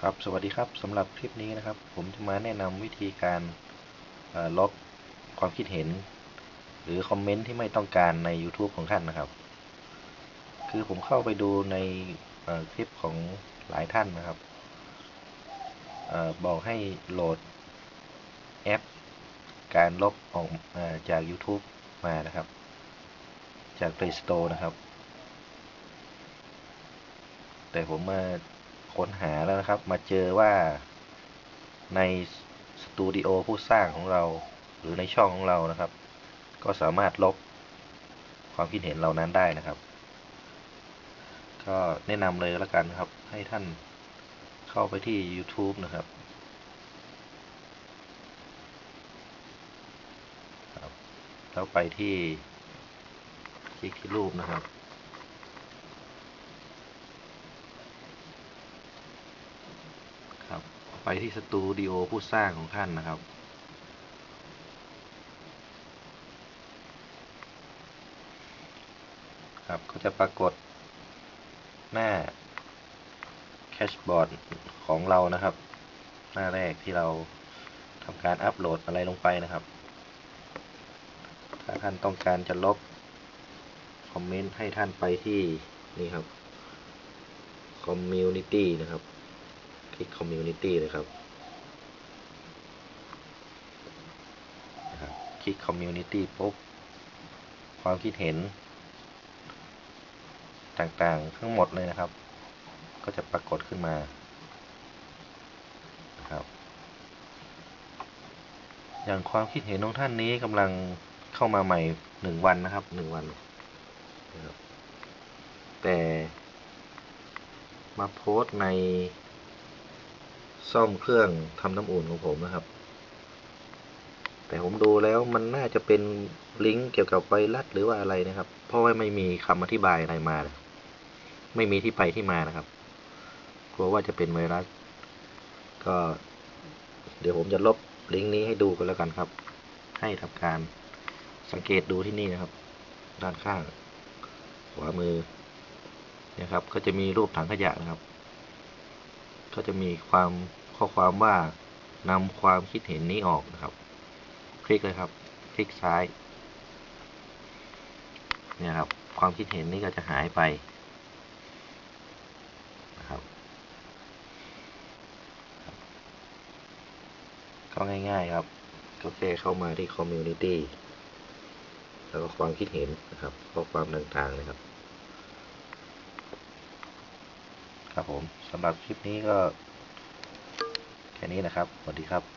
ครับสวัสดีครับสำหรับคลิปนี้นะครับ ผมจะมาแนะนำวิธีการลบความคิดเห็น หรือคอมเมนต์ที่ไม่ต้องการใน YouTube ของท่านนะครับ คือผมเข้าไปดูในคลิปของหลายท่านนะครับอบอกให้โหลดแอป การลบออกจาก YouTube มานะครับ จาก Play Store นะครับ แต่ผมมา ค้นหาแล้วนะครับ มาเจอว่าในสตูดิโอผู้สร้างของเรา หรือในช่องของเรานะครับ ก็สามารถลบความคิดเห็นเหล่านั้นได้นะครับ ก็แนะนำเลยแล้วกันครับ ให้ท่านเข้าไปที่ YouTube นะครับแล้วไปที่คลิกที่รูปนะครับครับ ไปที่สตูดิโอผู้สร้างของท่านนะครับ ครับก็จะปรากฏหน้าแคชบอร์ดของเรานะครับ หน้าแรกที่เราทำการอัปโหลดอะไรลงไปนะครับ ถ้าท่านต้องการจะลบคอมเมนต์ให้ท่านไปที่นี่ครับ Community นะครับ คลิก Community เลยครับคลิก Community ปุ๊บ ความคิดเห็น ต่างๆ ทั้งหมดเลยนะครับ ก็จะปรากฏขึ้นมาครับอย่างความคิดเห็นของท่านนี้กำลังเข้ามาใหม่หนึ่งวันนะครับหนึ่งวันแต่มาโพสต์ใน ซ่อมเครื่องทำน้ำอุ่นของผมนะครับ แต่ผมดูแล้วมันน่าจะเป็นลิงก์เกี่ยวกับไวรัสหรือว่าอะไรนะครับ เพราะว่าไม่มีคำอธิบายอะไรมาเลยไม่มีที่ไปที่มานะครับ กลัวว่าจะเป็นไวรัส ก็ เดี๋ยวผมจะลบลิงก์นี้ให้ดูกันแล้วกันครับ ให้ทำการสังเกตดูที่นี่นะครับ ด้านข้าง ขวามือนะครับ ก็จะมีรูปถังขยะนะครับ ก็จะมีความ ข้อความว่านำความคิดเห็นนี้ออกนะครับ คลิกเลยครับ คลิกซ้ายเนี่ยครับความคิดเห็นนี้ก็จะหายไปนะครับก็ง่าย ๆครับก็แค่เข้ามาที่ Community แล้วก็ความคิดเห็นนะครับ ข้อความต่างๆนะครับ ครับผมสำหรับคลิปนี้ก็ นี้นะครับสวัสดีครับ